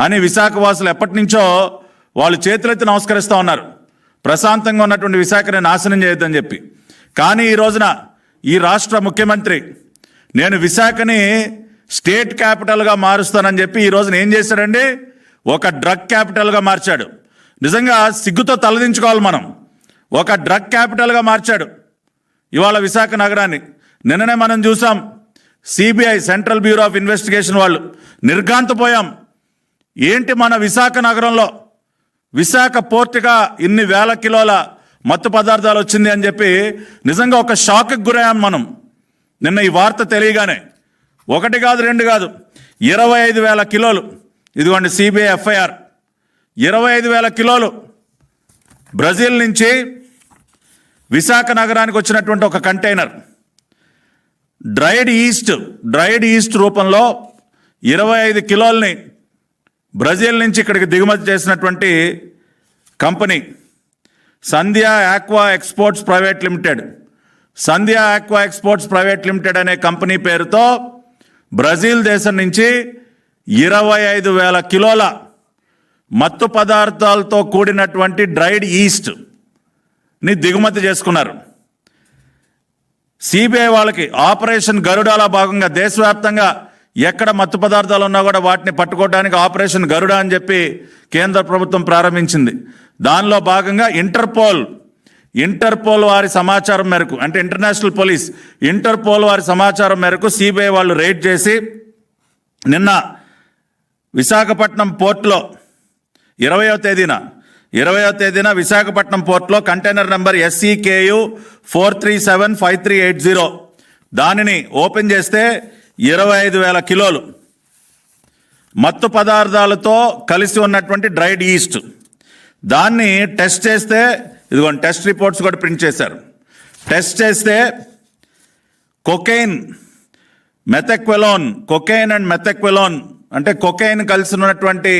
అని విశాఖవాసులు ఎప్పటి నుంచో వాళ్ళు చేతులెత్తి నమస్కరిస్తూ ఉన్నారు. ప్రశాంతంగా ఉన్నటువంటి విశాఖని నాశనం చేయొద్దని చెప్పి. కానీ ఈ రోజున ఈ రాష్ట్ర ముఖ్యమంత్రి నేను విశాఖని స్టేట్ క్యాపిటల్గా మారుస్తానని చెప్పి ఈ రోజున ఏం చేశాడండి? ఒక డ్రగ్ క్యాపిటల్గా మార్చాడు. నిజంగా సిగ్గుతో తలదించుకోవాలి మనం. ఒక డ్రగ్ క్యాపిటల్గా మార్చాడు ఇవాళ విశాఖ నగరాన్ని. నిన్ననే మనం చూసాం. CBI Central Bureau of Investigation వాళ్ళు నిర్ఘాంతపోయాం. ఏంటి మన విశాఖ నగరంలో? విశాఖ పోర్టుగా ఇన్ని వేల కిలోల మత్తు పదార్థాలు వచ్చింది అని చెప్పి నిజంగా ఒక షాక్కి గురయ్యాం మనం. నిన్న ఈ వార్త తెలియగానే. ఒకటి కాదు రెండు కాదు. ఇరవై ఐదు వేల కిలోలు. ఇదిగోండి సిబిఐ ఎఫ్ఐఆర్. ఇరవై ఐదు వేల కిలోలు. బ్రెజిల్ నుంచి విశాఖ నగరానికి వచ్చినటువంటి ఒక container. Dried yeast dried yeast రూపంలో ఇరవై ఐదు కిలోల్ని బ్రెజిల్ నుంచి ఇక్కడికి దిగుమతి చేసినటువంటి company Sandhya Aqua Exports Private Limited. Sandhya Aqua Exports Private Limited అనే కంపెనీ పేరుతో బ్రెజిల్ దేశం నుంచి ఇరవై ఐదు వేల కిలోల మత్తు పదార్థాలతో కూడినటువంటి డ్రైడ్ ఈస్ట్ని దిగుమతి చేసుకున్నారు. సిబిఐ వాళ్ళకి ఆపరేషన్ గరుడాల భాగంగా దేశవ్యాప్తంగా ఎక్కడ మత్తు పదార్థాలు ఉన్నా కూడా వాటిని పట్టుకోవడానికి ఆపరేషన్ గరుడ అని చెప్పి కేంద్ర ప్రభుత్వం ప్రారంభించింది. దానిలో భాగంగా ఇంటర్పోల్ ఇంటర్పోల్ వారి సమాచారం మేరకు అంటే ఇంటర్నేషనల్ పోలీస్ ఇంటర్పోల్ వారి సమాచారం మేరకు సిబిఐ వాళ్ళు రైడ్ చేసి నిన్న విశాఖపట్నం పోర్ట్లో ఇరవయో తేదీన ఇరవయో తేదీన Visakhapatnam పోర్ట్లో container number SCKU four three seven five three eight zero దానిని ఓపెన్ చేస్తే ఇరవై ఐదు వేల కిలోలు మత్తు పదార్థాలతో కలిసి ఉన్నటువంటి డ్రైడ్ ఈస్ట్ దాన్ని టెస్ట్ చేస్తే ఇదిగోండి టెస్ట్ రిపోర్ట్స్ కూడా ప్రింట్ చేశారు. టెస్ట్ చేస్తే cocaine methaqualone cocaine and methaqualone అంటే కొకైన్ కలిసి ఉన్నటువంటి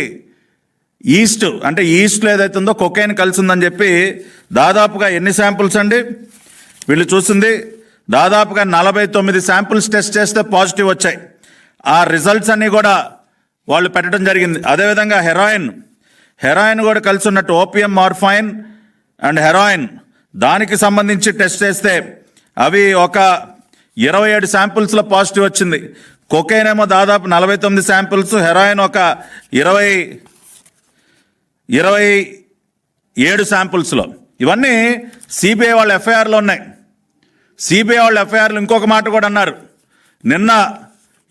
ఈస్ట్ అంటే ఈస్ట్లో ఏదైతే ఉందో కొకైన్ కలిసి ఉందని చెప్పి దాదాపుగా ఎన్ని శాంపుల్స్ అండి? వీళ్ళు చూసింది దాదాపుగా నలభై తొమ్మిది శాంపుల్స్ టెస్ట్ చేస్తే పాజిటివ్ వచ్చాయి. ఆ రిజల్ట్స్ అన్నీ కూడా వాళ్ళు పెట్టడం జరిగింది. అదేవిధంగా హెరాయిన్. హెరాయిన్ కూడా కలిసి ఉన్నట్టు ఓపిఎం మార్ఫైన్ అండ్ హెరాయిన్. దానికి సంబంధించి టెస్ట్ చేస్తే అవి ఒక ఇరవై ఏడు శాంపుల్స్లో పాజిటివ్ వచ్చింది. కొకైన్ ఏమో దాదాపు నలభై తొమ్మిది శాంపుల్స్ హెరాయిన్ ఒక ఇరవై ఇరవై ఏడు శాంపుల్స్లో ఇవన్నీ సిబిఐ వాళ్ళ ఎఫ్ఐఆర్లో ఉన్నాయి. సిబిఐ వాళ్ళ ఎఫ్ఐఆర్లు ఇంకొక మాట కూడా అన్నారు. నిన్న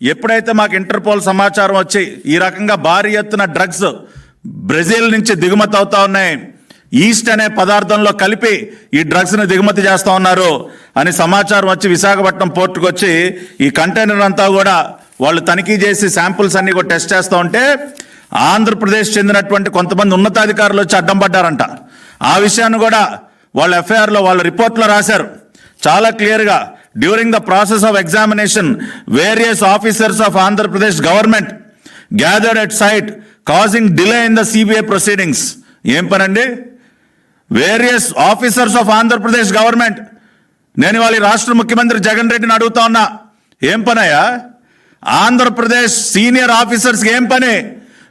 ఎప్పుడైతే మాకు ఇంటర్పోల్ సమాచారం వచ్చి ఈ రకంగా భారీ ఎత్తున డ్రగ్స్ బ్రెజిల్ నుంచి దిగుమతి అవుతా ఉన్నాయి ఈస్ట్ అనే పదార్థంలో కలిపి ఈ డ్రగ్స్ని దిగుమతి చేస్తూ ఉన్నారు అని సమాచారం వచ్చి విశాఖపట్నం పోర్టుకు వచ్చి ఈ కంటైనర్ అంతా కూడా వాళ్ళు తనిఖీ చేసి శాంపుల్స్ అన్ని కూడా టెస్ట్ చేస్తూ ఉంటే ఆంధ్రప్రదేశ్ చెందినటువంటి కొంతమంది ఉన్నతాధికారులు వచ్చి అడ్డం పడ్డారంట. ఆ విషయాన్ని కూడా వాళ్ళ ఎఫ్ఐఆర్లో వాళ్ళ రిపోర్ట్లో రాశారు. చాలా క్లియర్గా during the process of examination various officers of Andhra Pradesh government gathered at site causing delay in the CBI proceedings ఏం పనండి? Various officers of Andhra Pradesh government నేను వాళ్ళ రాష్ట్ర ముఖ్యమంత్రి జగన్ రెడ్డిని అడుగుతా ఉన్నా. ఏం పనయ్యా? ఆంధ్రప్రదేశ్ సీనియర్ ఆఫీసర్స్కి ఏం పని?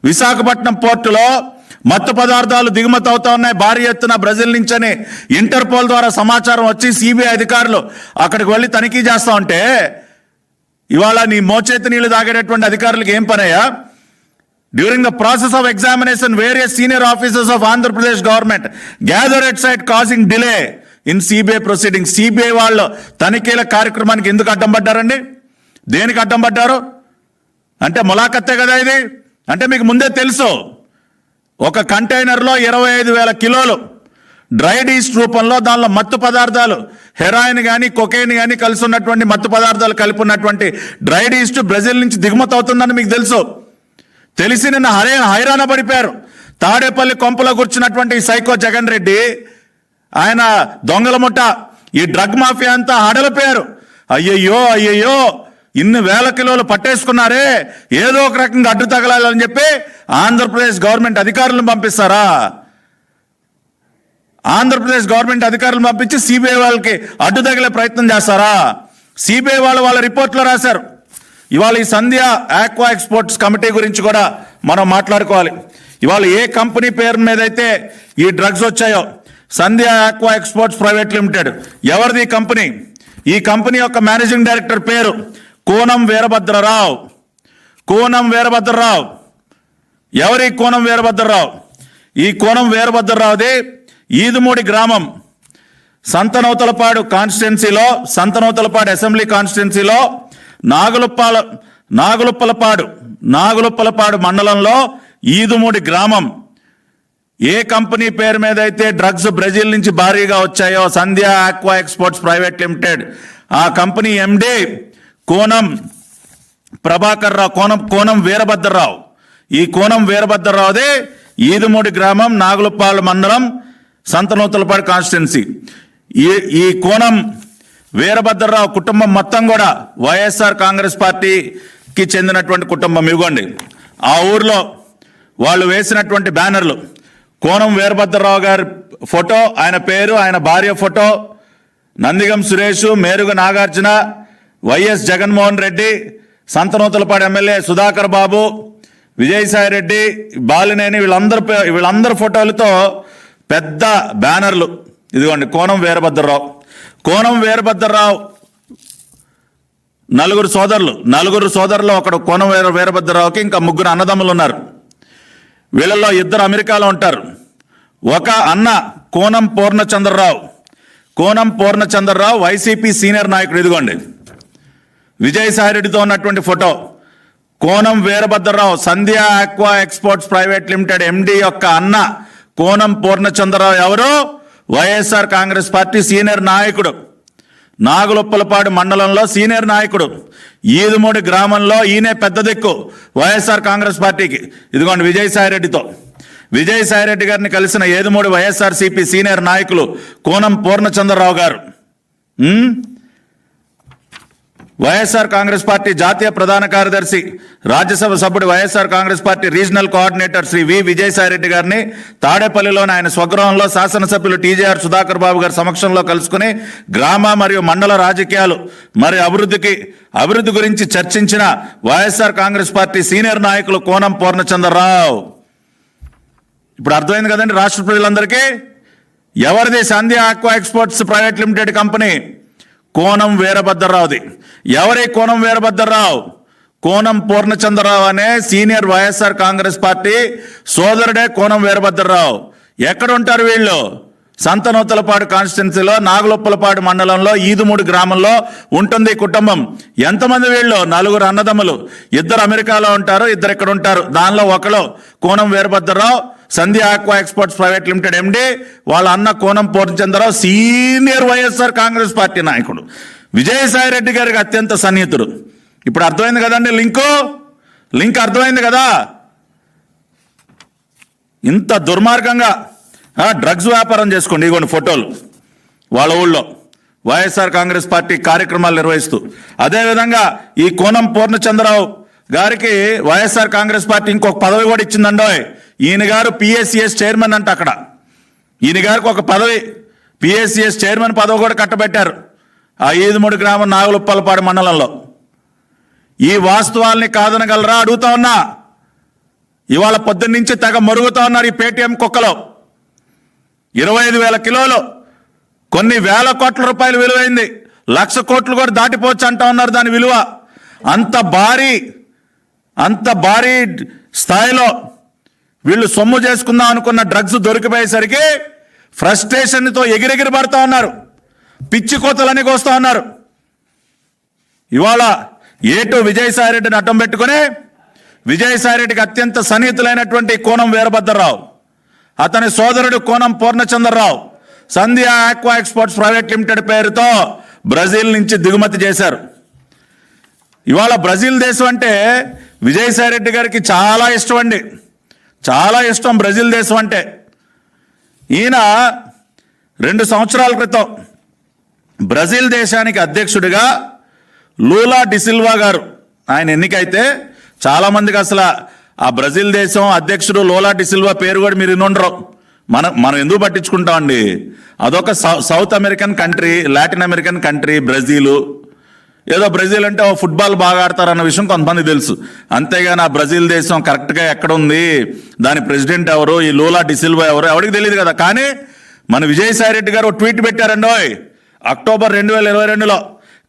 విశాఖపట్నం పోర్టులో మత్తు పదార్థాలు దిగుమతి అవుతా ఉన్నాయి. భారీ ఎత్తున బ్రెజిల్ నుంచని ఇంటర్పోల్ ద్వారా సమాచారం వచ్చి సిబిఐ అధికారులు అక్కడికి వెళ్ళి తనిఖీ చేస్తా ఉంటే ఇవాళ నీ మోచేతి నీళ్ళు తాగేటటువంటి అధికారులకు ఏం పనయ్యా? During the process of examination various senior officers of Andhra Pradesh government gather at site causing delay in CBI proceeding CBI వాళ్ళు తనిఖీల కార్యక్రమానికి ఎందుకు అడ్డం పడ్డారండి? దేనికి అడ్డం పడ్డారు? అంటే ములాఖత్తే కదా ఇది? అంటే మీకు ముందే తెలుసు. ఒక కంటైనర్లో ఇరవై ఐదు వేల కిలోలు డ్రైడ్ ఈస్ట్ రూపంలో దానిలో మత్తు పదార్థాలు హెరాయిన్ కానీ కొకైన్ కానీ కలిసి ఉన్నటువంటి మత్తు పదార్థాలు కలిపి ఉన్నటువంటి డ్రైడ్ ఈస్ట్ బ్రెజిల్ నుంచి దిగుమతి అవుతుందని మీకు తెలుసు. తెలిసి నిన్న హరే హైరాణ పడిపోయారు. తాడేపల్లి కొంపలో కూర్చున్నటువంటి సైకో జగన్ రెడ్డి ఆయన దొంగల ముఠ ఈ డ్రగ్ మాఫియా అంతా హడలిపోయారు. అయ్యయ్యో అయ్యయ్యో ఇన్ని వేల కిలోలు పట్టేసుకున్నారే ఏదో ఒక రకంగా అడ్డు తగలాలని చెప్పి ఆంధ్రప్రదేశ్ గవర్నమెంట్ అధికారులను పంపిస్తారా? ఆంధ్రప్రదేశ్ గవర్నమెంట్ అధికారులను పంపించి సిబిఐ వాళ్ళకి అడ్డు తగిలే ప్రయత్నం చేస్తారా? సిబిఐ వాళ్ళు వాళ్ళ రిపోర్ట్లో రాశారు. ఇవాళ ఈ సంధ్య ఆక్వా ఎక్స్పోర్ట్స్ కమిటీ గురించి కూడా మనం మాట్లాడుకోవాలి. ఇవాళ ఏ కంపెనీ పేరు మీద అయితే ఈ డ్రగ్స్ వచ్చాయో Sandhya Aqua Exports Private Limited ఎవరిది ఈ కంపెనీ? ఈ కంపెనీ యొక్క మేనేజింగ్ డైరెక్టర్ పేరు కోనం వీరభద్రరావు. కోనం వీరభద్రరావు. ఎవరి కోనం వీరభద్రరావు? ఈ కోనం వీరభద్రరావుది ఈదుమూడి గ్రామం. సంతనూతలపాడు కాన్స్టిట్యున్సీలో సంతనూతలపాడు అసెంబ్లీ కాన్స్టిట్యున్సీలో నాగులుప్పాల నాగులుప్పలపాడు నాగులుప్పలపాడు మండలంలో ఈదుమూడి గ్రామం. ఏ కంపెనీ పేరు మీద అయితే డ్రగ్స్ బ్రెజిల్ నుంచి భారీగా వచ్చాయో Sandhya aqua exports private limited. ఆ కంపెనీ ఎండి కోనం ప్రభాకర్ రావు కోనం కోనం వీరభద్రరావు. ఈ కోనం వీరభద్రరావుదే ఈదుమూడి గ్రామం నాగులపాలెం మండలం సంతనూతలపాడు కాన్స్టిట్యున్సీ. ఈ ఈ కోణం వీరభద్రరావు కుటుంబం మొత్తం కూడా వైఎస్ఆర్ కాంగ్రెస్ పార్టీకి చెందినటువంటి కుటుంబం. ఇవ్వండి. ఆ ఊర్లో వాళ్ళు వేసినటువంటి బ్యానర్లు. కోణం వీరభద్రరావు గారి ఫోటో ఆయన పేరు ఆయన భార్య photo Nandigam Suresh Meruga Nagarjuna YS Jaganmohan Reddy Santhanuthalapadu MLA Sudhakar Babu Vijayasai Reddy Balineni వీళ్ళందరి పే- వీళ్ళందరి ఫోటోలతో పెద్ద బ్యానర్లు. ఇదిగోండి కోనం వీరభద్రరావు. కోనం వీరభద్రరావు నలుగురు సోదరులు. నలుగురు సోదరులు ఒకడు కోనం వీర వీరభద్రరావుకి ఇంకా ముగ్గురు అన్నదమ్ములు ఉన్నారు. వీళ్ళల్లో ఇద్దరు అమెరికాలో ఉంటారు. ఒక అన్న కోనం పూర్ణచంద్రరావు. కోనం పూర్ణచంద్రరావు వైసీపీ సీనియర్ నాయకుడు. ఇదిగోండి విజయసాయిరెడ్డితో ఉన్నటువంటి photo. Konam Veerabhadra Rao Sandhya Aqua Exports Private Limited MD యొక్క అన్న కోనం పూర్ణచంద్రరావు ఎవరు? వైఎస్ఆర్ కాంగ్రెస్ పార్టీ సీనియర్ నాయకుడు. నాగులొప్పలపాడు మండలంలో సీనియర్ నాయకుడు. ఈదుమూడి గ్రామంలో ఈయనే పెద్ద దిక్కు వైఎస్ఆర్ కాంగ్రెస్ పార్టీకి. ఇదిగోండి విజయసాయిరెడ్డితో విజయసాయిరెడ్డి గారిని కలిసిన ఏదుమూడి వైఎస్ఆర్సీపీ సీనియర్ నాయకులు కోనం పూర్ణచంద్రరావు గారు. వైఎస్ఆర్ కాంగ్రెస్ పార్టీ జాతీయ ప్రధాన కార్యదర్శి రాజ్యసభ సభ్యుడు YSR Congress party regional coordinator Shri V Vijayasai Reddy గారిని తాడేపల్లిలోని ఆయన స్వగృహంలో శాసనసభ్యులు టీజేఆర్ సుధాకర్ బాబు గారి సమక్షంలో కలుసుకుని గ్రామ మరియు మండల రాజకీయాలు మరి అభివృద్ధికి అభివృద్ధి గురించి చర్చించిన వైఎస్ఆర్ కాంగ్రెస్ పార్టీ సీనియర్ నాయకులు కోనం పూర్ణచంద్రరావు. ఇప్పుడు అర్థమైంది కదండి రాష్ట్ర ప్రజలందరికీ? ఎవరిది Sandhya aqua exports private limited company? Konam వీరభద్రరావుది ఎవరి కోనం వీరభద్రరావు కోనం పూర్ణచంద్రరావు అనే సీనియర్ వైఎస్ఆర్ కాంగ్రెస్ పార్టీ సోదరుడే కోనం వీరభద్రరావు ఎక్కడ ఉంటారు వీళ్ళు? సంతనూతలపాడు కాన్స్టిట్యున్సీలో నాగులొప్పలపాడు మండలంలో ఈదుమూడు గ్రామంలో ఉంటుంది కుటుంబం. ఎంతమంది వీళ్ళు? నలుగురు అన్నదమ్ములు. ఇద్దరు అమెరికాలో ఉంటారు ఇద్దరు ఇక్కడ ఉంటారు దానిలో ఒకరు Konam Veerabhadra Rao Sandhya Aqua Exports Private Limited MD వాళ్ళ అన్న Konam Purnachandra Rao senior YSR Congress party నాయకుడు. విజయసాయి రెడ్డి గారికి అత్యంత సన్నిహితుడు. ఇప్పుడు అర్థమైంది కదండి లింకు? లింక్ అర్థమైంది కదా? ఇంత దుర్మార్గంగా డ్రగ్స్ వ్యాపారం చేసుకోండి ఇగోండి ఫోటోలు. వాళ్ళ ఊళ్ళో. వైఎస్ఆర్ కాంగ్రెస్ పార్టీ కార్యక్రమాలు నిర్వహిస్తూ. అదేవిధంగా ఈ కోనం పూర్ణచంద్రరావు గారికి వైఎస్ఆర్ కాంగ్రెస్ పార్టీ ఇంకొక పదవి కూడా ఇచ్చిందండోయ్. ఈయన గారు పిఎస్సిఎస్ చైర్మన్ అంట అక్కడ. ఈయన గారికి ఒక పదవి పిఎస్సిఎస్ చైర్మన్ పదవి కూడా కట్టబెట్టారు. ఆ ఈదుమూడి గ్రామం నాగులుప్పలపాడు మండలంలో. ఈ వాస్తవాల్ని కాదనగలరా? అడుగుతా ఉన్నా. ఇవాళ పొద్దున్నుంచి తెగ మరుగుతా ఉన్నారు ఈ పేటీఎం కుక్కలో. ఇరవై ఐదు వేల కిలోలు. కొన్ని వేల కోట్ల రూపాయలు విలువైంది. లక్ష కోట్లు కూడా దాటిపోవచ్చు అంటా ఉన్నారు దాని విలువ. అంత భారీ అంత భారీ స్థాయిలో వీళ్ళు సొమ్ము చేసుకుందాం అనుకున్న డ్రగ్స్ దొరికిపోయేసరికి ఫ్రస్ట్రేషన్తో ఎగిరెగిరి పడతా ఉన్నారు. పిచ్చి కోతలని వస్తూ ఉన్నారు. ఇవాళ ఏటు విజయసాయిరెడ్డిని అడ్డం పెట్టుకుని విజయసాయిరెడ్డికి అత్యంత సన్నిహితులైనటువంటి కోనం వీరభద్రరావు అతని సోదరుడు Konam Purnachandra Rao Sandhya Aqua Exports Private Limited పేరుతో బ్రెజిల్ నుంచి దిగుమతి చేశారు. ఇవాళ బ్రెజిల్ దేశం అంటే విజయసాయి రెడ్డి గారికి చాలా ఇష్టం అండి. చాలా ఇష్టం బ్రెజిల్ దేశం అంటే. ఈయన రెండు సంవత్సరాల క్రితం బ్రెజిల్ దేశానికి అధ్యక్షుడిగా లూలా డిసిల్వా గారు. ఆయన ఎన్నికైతే చాలామందికి అసలు ఆ బ్రెజిల్ దేశం అధ్యక్షుడు లోలా డిసిల్వా పేరు కూడా మీరు ఇన్నుండరు మనం మనం ఎందుకు పట్టించుకుంటామండి అదొక South American country Latin American country Brazil. ఏదో బ్రెజిల్ అంటే ఓ ఫుట్బాల్ బాగా ఆడతారన్న విషయం కొంతమంది తెలుసు. అంతేగాని ఆ బ్రెజిల్ దేశం కరెక్ట్గా ఎక్కడ ఉంది దాని ప్రెసిడెంట్ ఎవరు? ఈ లూలా డిసిల్వా ఎవరు? ఎవరికి తెలియదు కదా. కానీ మన విజయసాయి రెడ్డి గారు ట్వీట్ పెట్టారండో అక్టోబర్ రెండు వేల ఇరవై రెండులో.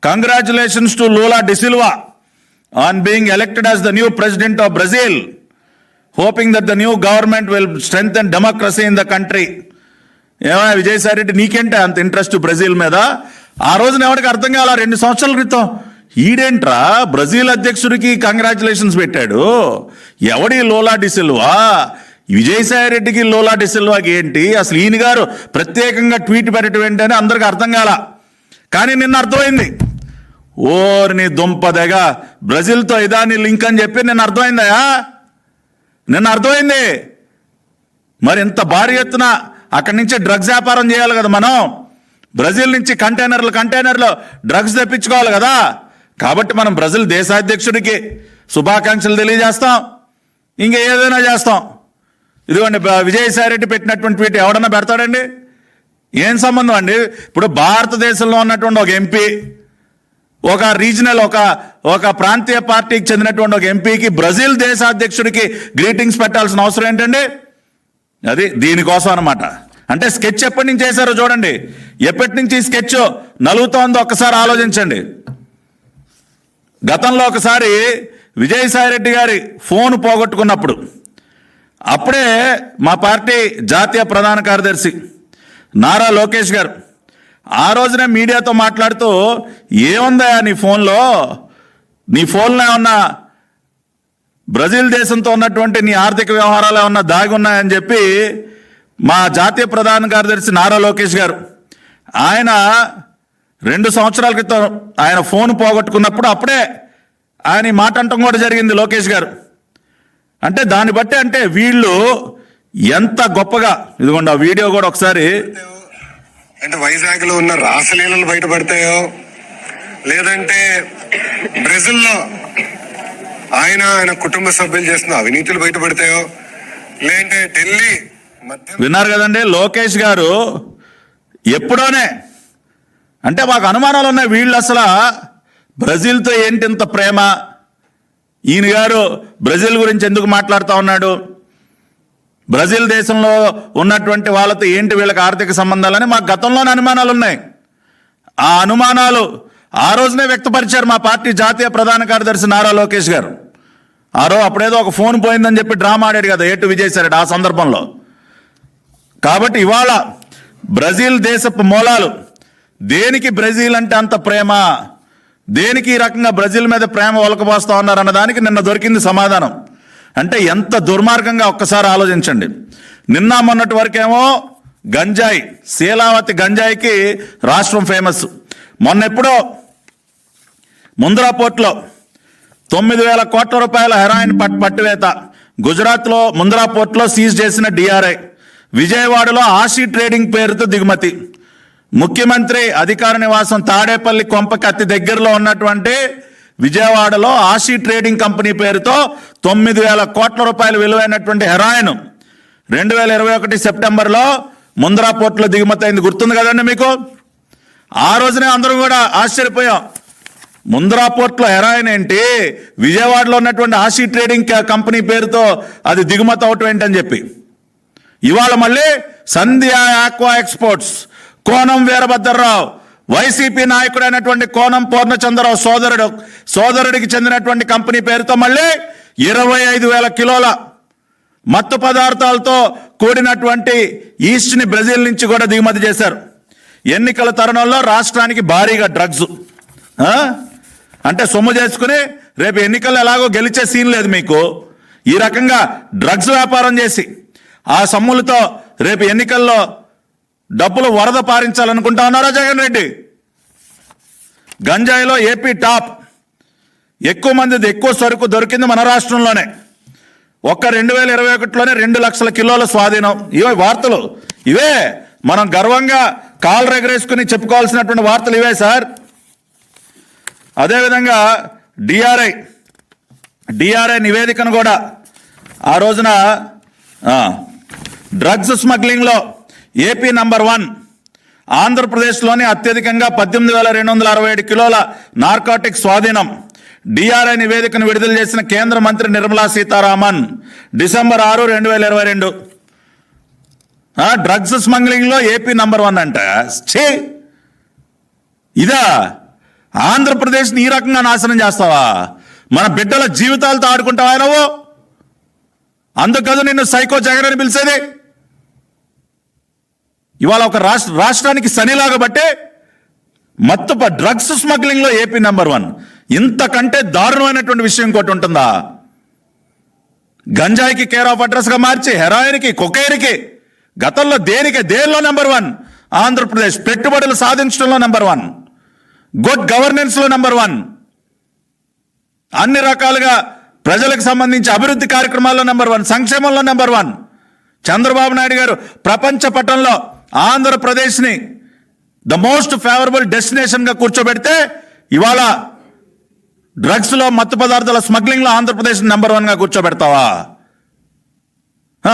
Congratulations to Lula da Silva on being elected as the new president of Brazil hoping that the new government will strength and democracy in the country ఏమైనా విజయసాయి రెడ్డి నీకేంటే అంత ఇంట్రెస్ట్ బ్రెజిల్ మీద? ఆ రోజున ఎవరికి అర్థం కాల రెండు సంవత్సరాల క్రితం. ఈడేంట్రా? బ్రెజిల్ అధ్యక్షుడికి కంగ్రాచులేషన్స్ పెట్టాడు. ఎవడి లోలా డిసిల్వా విజయసాయి రెడ్డికి లోలా డిసిల్వాకి ఏంటి? అసలు ఈయన గారు ప్రత్యేకంగా ట్వీట్ పెట్టడం ఏంటని అందరికి అర్థం కాల కానీ నిన్న అర్థమైంది. ఓర్ని దుంపదగా బ్రెజిల్తో ఇదా నీ లింక్ అని చెప్పి నిన్న అర్థమైందయా నిన్న అర్థమైంది. మరి ఇంత భారీ ఎత్తున అక్కడి నుంచి డ్రగ్స్ వ్యాపారం చేయాలి కదా మనం. బ్రెజిల్ నుంచి కంటైనర్లు కంటైనర్లు డ్రగ్స్ తెప్పించుకోవాలి కదా. కాబట్టి మనం బ్రెజిల్ దేశాధ్యక్షుడికి శుభాకాంక్షలు తెలియజేస్తాం. ఇంకా ఏదైనా చేస్తాం. ఇదిగోండి బ- విజయసాయి రెడ్డి పెట్టినటువంటి ట్వీట్ ఎవడన్నా పెడతాడండి? ఏం సంబంధం అండి? ఇప్పుడు భారతదేశంలో ఉన్నటువంటి ఒక ఎంపీ ఒక రీజనల్ ఒక ఒక ప్రాంతీయ పార్టీకి చెందినటువంటి ఒక ఎంపీకి బ్రెజిల్ దేశాధ్యక్షుడికి గ్రీటింగ్స్ పెట్టాల్సిన అవసరం ఏంటండి? అది దీనికోసం అన్నమాట. అంటే స్కెచ్ ఎప్పటి నుంచి చేశారో చూడండి. ఎప్పటి నుంచి ఈ స్కెచ్ నలుగుతోందో ఒక్కసారి ఆలోచించండి. గతంలో ఒకసారి విజయసాయి రెడ్డి గారి ఫోన్ పోగొట్టుకున్నప్పుడు అప్పుడే మా పార్టీ జాతీయ ప్రధాన కార్యదర్శి నారా లోకేష్ గారు ఆ రోజునే మీడియాతో మాట్లాడుతూ ఏముందా నీ ఫోన్లో? నీ ఫోన్లో ఏమన్నా బ్రెజిల్ దేశంతో ఉన్నటువంటి నీ ఆర్థిక వ్యవహారాలు ఏమన్నా దాగి ఉన్నాయని చెప్పి మా జాతీయ ప్రధాన కార్యదర్శి నారా లోకేష్ గారు. ఆయన రెండు సంవత్సరాల క్రితం ఆయన ఫోన్ పోగొట్టుకున్నప్పుడు అప్పుడే ఆయన మాట అంటం కూడా జరిగింది లోకేష్ గారు. అంటే దాన్ని బట్టి అంటే వీళ్ళు ఎంత గొప్పగా ఇదిగోండి ఆ వీడియో కూడా ఒకసారి. అంటే వైజాగ్లో ఉన్న రాసలీలలు బయటపడతాయో లేదంటే బ్రెజిల్లో ఆయన ఆయన కుటుంబ సభ్యులు చేస్తున్న అవినీతులు బయటపడతాయో లేదంటే ఢిల్లీ విన్నారు కదండి? లోకేష్ గారు ఎప్పుడోనే అంటే మాకు అనుమానాలు ఉన్నాయి. వీళ్ళు అసలు బ్రెజిల్తో ఏంటి ఇంత ప్రేమ? ఈయన గారు బ్రెజిల్ గురించి ఎందుకు మాట్లాడుతూ ఉన్నాడు? బ్రెజిల్ దేశంలో ఉన్నటువంటి వాళ్ళతో ఏంటి వీళ్ళకి ఆర్థిక సంబంధాలని మాకు గతంలోనే అనుమానాలు ఉన్నాయి. ఆ అనుమానాలు ఆ రోజునే వ్యక్తపరిచారు మా పార్టీ జాతీయ ప్రధాన కార్యదర్శి నారా లోకేష్ గారు. ఆ రోజు అప్పుడేదో ఒక ఫోన్ పోయిందని చెప్పి డ్రామా ఆడాడు కదా ఏటు విజయసాయి ఆ సందర్భంలో. కాబట్టి ఇవాళ బ్రెజిల్ దేశపు మూలాలు. దేనికి బ్రెజిల్ అంటే అంత ప్రేమ? దేనికి ఈ రకంగా బ్రెజిల్ మీద ప్రేమ ఒలకబోస్తా ఉన్నారన్న దానికి నిన్న దొరికింది సమాధానం. అంటే ఎంత దుర్మార్గంగా ఒక్కసారి ఆలోచించండి. నిన్న మొన్నటి వరకేమో గంజాయి శీలావతి గంజాయికి రాష్ట్రం ఫేమస్. మొన్న ఎప్పుడో ముంద్రా పోర్ట్లో తొమ్మిది వేల కోట్ల రూపాయల హెరాయిన్ పట్ పట్టువేత. గుజరాత్లో ముంద్రా పోర్ట్లో సీజ్ చేసిన డిఆర్ఐ విజయవాడలో ఆషీ ట్రేడింగ్ పేరుతో దిగుమతి. ముఖ్యమంత్రి అధికార నివాసం తాడేపల్లి కొంపకి అతి దగ్గరలో ఉన్నటువంటి విజయవాడలో ఆషీ ట్రేడింగ్ కంపెనీ పేరుతో తొమ్మిది వేల కోట్ల రూపాయలు విలువైనటువంటి హెరాయిన్ రెండు వేల ఇరవై ఒకటి సెప్టెంబర్లో ముంద్రా పోర్ట్లో దిగుమతి అయింది గుర్తుంది కదండి మీకు? ఆ రోజునే అందరం కూడా ఆశ్చర్యపోయాం. ముంద్రా పోర్ట్లో హెరాయిన్ ఏంటి? విజయవాడలో ఉన్నటువంటి ఆషీ ట్రేడింగ్ కంపెనీ పేరుతో అది దిగుమతి అవటం ఏంటని చెప్పి. ఇవాళ మళ్ళీ Sandhya aqua exports. Konam Veerabhadra Rao YCP నాయకుడైనటువంటి Konam Purnachandrarao సోదరుడు సోదరుడికి చెందినటువంటి కంపెనీ పేరుతో మళ్ళీ ఇరవై ఐదు వేల కిలోల మత్తు పదార్థాలతో కూడినటువంటి ఈస్ట్ని బ్రెజిల్ నుంచి కూడా దిగుమతి చేశారు. ఎన్నికల తరుణంలో రాష్ట్రానికి భారీగా డ్రగ్స్. అంటే సొమ్ము చేసుకుని రేపు ఎన్నికలు ఎలాగో గెలిచే సీన్ లేదు మీకు. ఈ రకంగా డ్రగ్స్ వ్యాపారం చేసి ఆ సొమ్ములతో రేపు ఎన్నికల్లో డబ్బులు వరద పారించాలనుకుంటా ఉన్నారా జగన్ రెడ్డి. గంజాయిలో ఏపీ టాప్. ఎక్కువ మంది ఎక్కువ సరుకు దొరికింది మన రాష్ట్రంలోనే. ఒక్క రెండు వేల ఇరవై ఒకటిలోనే రెండు లక్షల కిలోల స్వాధీనం. ఇవే వార్తలు. ఇవే మనం గర్వంగా కాలు రెగరేసుకుని చెప్పుకోవాల్సినటువంటి వార్తలు ఇవే సార్. అదేవిధంగా డిఆర్ఐ. డిఆర్ఐ నివేదికను కూడా ఆ రోజున డ్రగ్స్ స్మగ్లింగ్లో ఏపీ నంబర్ వన్. ఆంధ్రప్రదేశ్లోని అత్యధికంగా పద్దెనిమిది వేల రెండు వందల అరవై ఏడు కిలోల నార్కాటిక్ స్వాధీనం. డిఆర్ఐ నివేదికను విడుదల చేసిన కేంద్ర మంత్రి నిర్మలా సీతారామన్ డిసెంబర్ ఆరు రెండు వేల ఇరవై రెండు. డ్రగ్స్ స్మగ్లింగ్లో ఏపీ నంబర్ వన్ అంట. ఛీ! ఇదా? ఆంధ్రప్రదేశ్ని ఈ రకంగా నాశనం చేస్తావా? మన బిడ్డల జీవితాలతో ఆడుకుంటావా నువ్వు? అందుకదు నిన్ను సైకో జగన్ అని పిలిచేది. ఇవాళ ఒక రాష్ట్ర రాష్ట్రానికి శనిలాగా బట్టే మత్తు డ్రగ్స్ స్మగ్లింగ్లో ఏపీ నెంబర్ వన్. ఇంతకంటే దారుణమైనటువంటి విషయం ఇంకోటి ఉంటుందా? గంజాయికి కేర్ ఆఫ్ అడ్రస్గా మార్చి హెరాయిన్కి కొకైన్కి గతంలో దేనికి దేనిలో నెంబర్ వన్? ఆంధ్రప్రదేశ్ పెట్టుబడులు సాధించడంలో నెంబర్ వన్. గుడ్ గవర్నెన్స్లో నెంబర్ వన్. అన్ని రకాలుగా ప్రజలకు సంబంధించి అభివృద్ధి కార్యక్రమాల్లో నెంబర్ వన్ సంక్షేమంలో నెంబర్ వన్. చంద్రబాబు నాయుడు గారు ప్రపంచ పటంలో ఆంధ్రప్రదేశ్ని ద మోస్ట్ ఫేవరబుల్ డెస్టినేషన్గా కూర్చోబెడితే ఇవాళ డ్రగ్స్లో మత్తు పదార్థాల స్మగ్లింగ్లో ఆంధ్రప్రదేశ్ నెంబర్ వన్గా కూర్చోబెడతావా?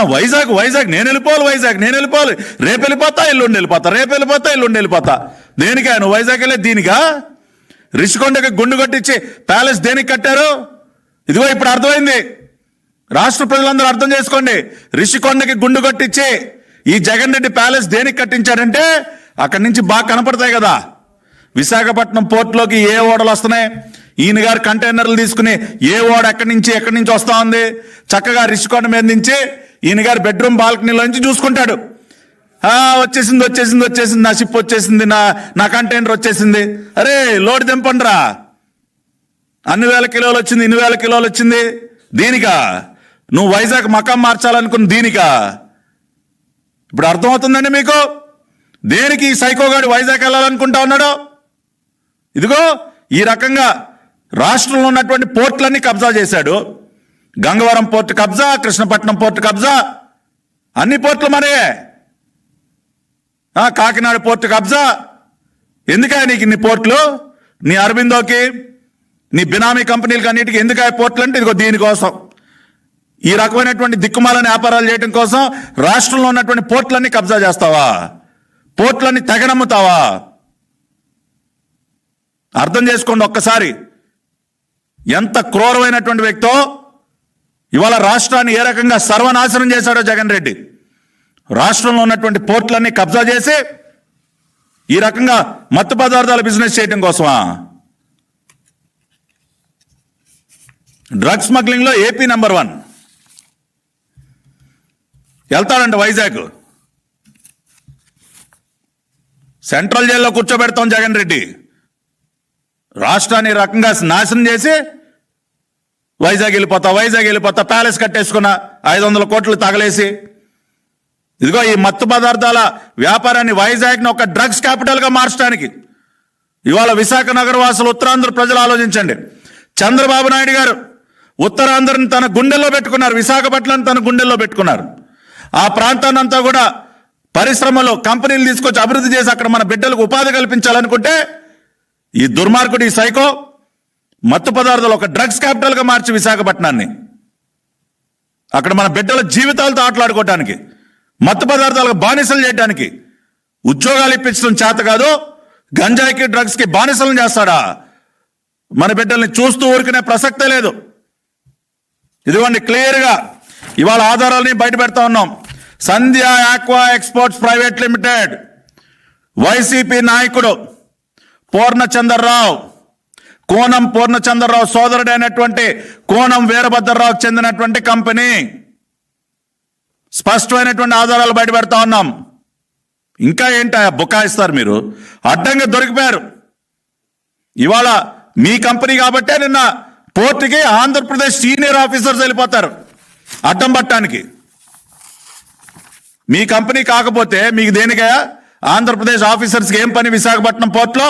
వైజాగ్ వైజాగ్. నేను వెళ్ళిపోవాలి వైజాగ్ నేను వెళ్ళిపోవాలి. రేపు వెళ్ళిపోతా ఎల్లుండి వెళ్ళిపోతా రేపు వెళ్ళిపోతా ఎల్లుండి వెళ్ళిపోతా. దేనికా? నువ్వు వైజాగ్ వెళ్ళే దీనికా? రిషికొండకి గుండు కొట్టించి ప్యాలెస్ దేనికి కట్టారు? ఇదిగో ఇప్పుడు అర్థమైంది. రాష్ట్ర ప్రజలందరూ అర్థం చేసుకోండి. రిషికొండకి గుండు కొట్టించి ఈ జగన్ రెడ్డి ప్యాలెస్ దేనికి కట్టించాడంటే అక్కడి నుంచి బాగా కనపడతాయి కదా. విశాఖపట్నం పోర్టులోకి ఏ ఓడలు వస్తున్నాయి? ఈయన గారు కంటైనర్లు తీసుకుని ఏ ఓడ ఎక్కడి నుంచి ఎక్కడి నుంచి వస్తా ఉంది? చక్కగా రిషికొండ మీద నుంచి ఈయన గారు బెడ్రూమ్ బాల్కనీలో నుంచి చూసుకుంటాడు. వచ్చేసింది వచ్చేసింది వచ్చేసింది నా షిప్ వచ్చేసింది నా నా కంటైనర్ వచ్చేసింది. అరే లోడ్ దింపండిరా అన్ని వేల కిలోలు వచ్చింది ఇన్ని వేల కిలోలు వచ్చింది. దీనికా? నువ్వు వైజాగ్ మకాం మార్చాలనుకున్న దీనికా? ఇప్పుడు అర్థమవుతుందండి మీకు? దేనికి ఈ సైకోగాడు వైజాగ్ వెళ్ళాలనుకుంటా ఉన్నాడు? ఇదిగో ఈ రకంగా రాష్ట్రంలో ఉన్నటువంటి పోర్టులన్నీ కబ్జా చేశాడు. గంగవరం పోర్టు కబ్జా కృష్ణపట్నం పోర్టు కబ్జా అన్ని పోర్టులు మరే కాకినాడ పోర్టు కబ్జా. ఎందుకా నీకు ఇన్ని పోర్టులు? నీ అరబిందోకి నీ బినామీ కంపెనీలకి అన్నిటికీ ఎందుకు ఆ పోర్టులు అంటే ఇదిగో దీనికోసం. ఈ రకమైనటువంటి దిక్కుమాలని వ్యాపారాలు చేయడం కోసం రాష్ట్రంలో ఉన్నటువంటి పోర్ట్లన్నీ కబ్జా చేస్తావా? పోర్ట్లన్నీ తెగనమ్ముతావా అర్థం చేసుకోండి ఒక్కసారి. ఎంత క్రూరమైనటువంటి వ్యక్తో ఇవాళ రాష్ట్రాన్ని ఏ రకంగా సర్వనాశనం చేశాడో జగన్ రెడ్డి. రాష్ట్రంలో ఉన్నటువంటి పోర్ట్లన్నీ కబ్జా చేసి ఈ రకంగా మత్తు పదార్థాల బిజినెస్ చేయడం కోసమా? డ్రగ్ స్మగ్లింగ్లో ఏపీ నెంబర్ వన్. వెళ్తాడంట వైజాగ్. సెంట్రల్ జైల్లో కూర్చోబెడతాం జగన్ రెడ్డి. రాష్ట్రాన్ని రకంగా నాశనం చేసి వైజాగ్ వెళ్ళిపోతా వైజాగ్ వెళ్ళిపోతా ప్యాలెస్ కట్టేసుకున్న ఐదు వందల కోట్లు తగలేసి. ఇదిగో ఈ మత్తు పదార్థాల వ్యాపారాన్ని వైజాగ్ని ఒక డ్రగ్స్ క్యాపిటల్గా మార్చడానికి. ఇవాళ విశాఖ నగర వాసులు ఉత్తరాంధ్ర ప్రజలు ఆలోచించండి. చంద్రబాబు నాయుడు గారు ఉత్తరాంధ్రని తన గుండెల్లో పెట్టుకున్నారు విశాఖపట్నం తన గుండెల్లో పెట్టుకున్నారు. ఆ ప్రాంతాన్ని అంతా కూడా పరిశ్రమలు కంపెనీలు తీసుకొచ్చి అభివృద్ధి చేసి అక్కడ మన బిడ్డలకు ఉపాధి కల్పించాలనుకుంటే ఈ దుర్మార్గుడు ఈ సైకో మత్తు పదార్థాలు ఒక డ్రగ్స్ క్యాపిటల్గా మార్చి విశాఖపట్నాన్ని. అక్కడ మన బిడ్డల జీవితాలతో ఆటలాడుకోవటానికి మత్తు పదార్థాలకు బానిసలు చేయడానికి ఉద్యోగాలు ఇప్పించడం చేత కాదు గంజాయికి డ్రగ్స్కి బానిసలు చేస్తాడా? మన బిడ్డల్ని చూస్తూ ఊరికనే ప్రసక్తే లేదు. ఇదిగోండి క్లియర్గా ఇవాళ ఆధారాలని బయట పెడతా ఉన్నాం. Sandhya Aqua Exports Private Limited. YCP నాయకుడు పూర్ణచంద్రరావు కోనం పూర్ణచంద్రరావు సోదరుడైనటువంటి కోనం వీరభద్రరావు చెందినటువంటి కంపెనీ. స్పష్టమైనటువంటి ఆధారాలు బయట పెడతా ఉన్నాం. ఇంకా ఏంటా బుకాయిస్తారు మీరు? అడ్డంగా దొరికిపోయారు. ఇవాళ మీ కంపెనీ కాబట్టే నిన్న పోర్టుకి ఆంధ్రప్రదేశ్ సీనియర్ ఆఫీసర్స్ వెళ్ళిపోతారు. అడ్డం పట్టడానికి. మీ కంపెనీ కాకపోతే మీకు దేనికా ఆంధ్రప్రదేశ్ ఆఫీసర్స్కి ఏం పని? విశాఖపట్నం పోర్ట్లో?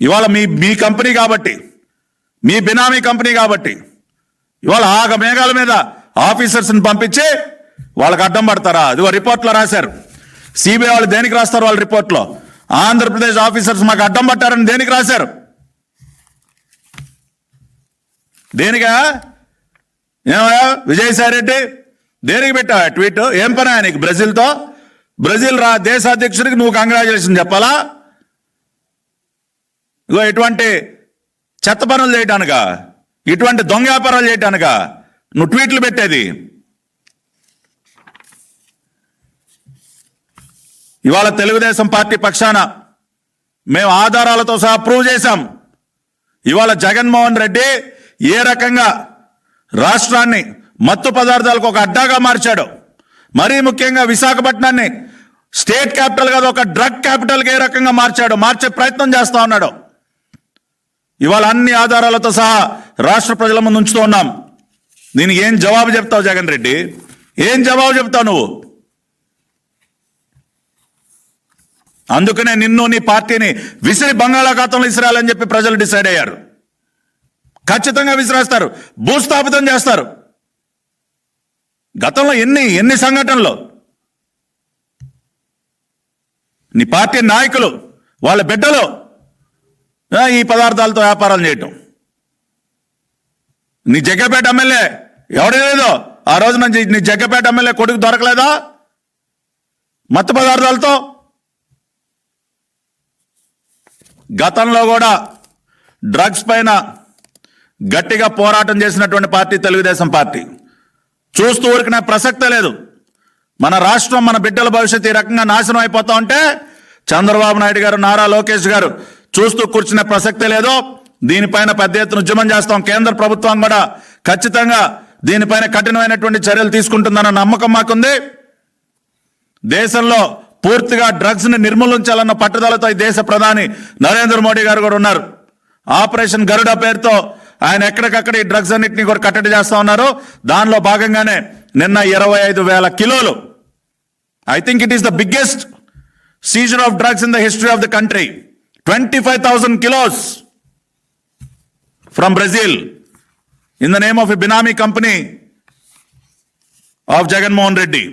ఇవాళ మీ మీ కంపెనీ కాబట్టి మీ బినామీ కంపెనీ కాబట్టి ఇవాళ ఆగ మేఘాల మీద ఆఫీసర్స్ని పంపించి వాళ్ళకి అడ్డం పడతారా? అది రిపోర్ట్లో రాశారు. సిబిఐ వాళ్ళు దేనికి రాస్తారు వాళ్ళ రిపోర్ట్లో? ఆంధ్రప్రదేశ్ ఆఫీసర్స్ మాకు అడ్డం పట్టారని దేనికి రాశారు? దేనిగా ఏమయ్యా? విజయసాయి రెడ్డి దేనికి పెట్టావా ట్వీట్? ఏం పని నీకు బ్రెజిల్తో? బ్రెజిల్ రా దేశ అధ్యక్షుడికి నువ్వు కంగ్రాచులేషన్ చెప్పాలా? ఇగో ఇటువంటి చెత్త పనులు చేయటానుక? ఇటువంటి దొంగ వ్యాపారాలు చేయటానుక? నువ్వు ట్వీట్లు పెట్టేది. ఇవాళ తెలుగుదేశం పార్టీ పక్షాన మేము ఆధారాలతో సహా ప్రూవ్ చేశాం. ఇవాళ జగన్మోహన్ రెడ్డి ఏ రకంగా రాష్ట్రాన్ని మత్తు పదార్థాలకు ఒక అడ్డాగా మార్చాడు. మరీ ముఖ్యంగా విశాఖపట్నాన్ని స్టేట్ క్యాపిటల్ కాదు ఒక డ్రగ్ క్యాపిటల్గా ఏ రకంగా మార్చాడు? మార్చే ప్రయత్నం చేస్తా ఉన్నాడు. ఇవాళ అన్ని ఆధారాలతో సహా రాష్ట్ర ప్రజల ముందు ఉంచుతూ ఉన్నాం. దీనికి ఏం జవాబు చెప్తావు జగన్ రెడ్డి? ఏం జవాబు చెప్తావు నువ్వు? అందుకనే నిన్ను నీ పార్టీని విసిరి బంగాళాఖాతంలో విసిరాలని చెప్పి ప్రజలు డిసైడ్ అయ్యారు. ఖచ్చితంగా విసిరేస్తారు. భూస్థాపితం చేస్తారు. గతంలో ఎన్ని ఎన్ని సంఘటనలు? నీ పార్టీ నాయకులు వాళ్ళ బిడ్డలు ఈ పదార్థాలతో వ్యాపారాలు చేయటం. నీ జగ్గపేట ఎమ్మెల్యే ఎవడే లేదో ఆ రోజు నుంచి నీ జగ్గపేట ఎమ్మెల్యే కొడుకు దొరకలేదా? మత్తు పదార్థాలతో? గతంలో కూడా డ్రగ్స్ పైన గట్టిగా పోరాటం చేసినటువంటి పార్టీ తెలుగుదేశం పార్టీ. చూస్తూ ఊరికిన ప్రసక్తే లేదు. మన రాష్ట్రం మన బిడ్డల భవిష్యత్తు ఈ రకంగా నాశనం అయిపోతా ఉంటే చంద్రబాబు నాయుడు గారు నారా లోకేష్ గారు చూస్తూ కూర్చునే ప్రసక్తే లేదు. దీనిపైన పెద్ద ఎత్తున ఉద్యమం చేస్తాం. కేంద్ర ప్రభుత్వం కూడా ఖచ్చితంగా దీనిపైన కఠినమైనటువంటి చర్యలు తీసుకుంటుందన్న నమ్మకం మాకుంది. దేశంలో పూర్తిగా డ్రగ్స్ని నిర్మూలించాలన్న పట్టుదలతో ఈ దేశ ప్రధాని నరేంద్ర మోడీ గారు కూడా ఉన్నారు. ఆపరేషన్ గరుడ పేరుతో ఆయన ఎక్కడికక్కడ ఈ డ్రగ్స్ అన్నింటినీ కూడా కట్టడి చేస్తా ఉన్నారు దానిలో భాగంగానే నిన్న ఇరవై ఐదు వేల కిలోలు. I think it is the biggest season of drugs in the history of the country twenty five thousand kilos from Brazil in the name of a benami company of Jaganmohan Reddy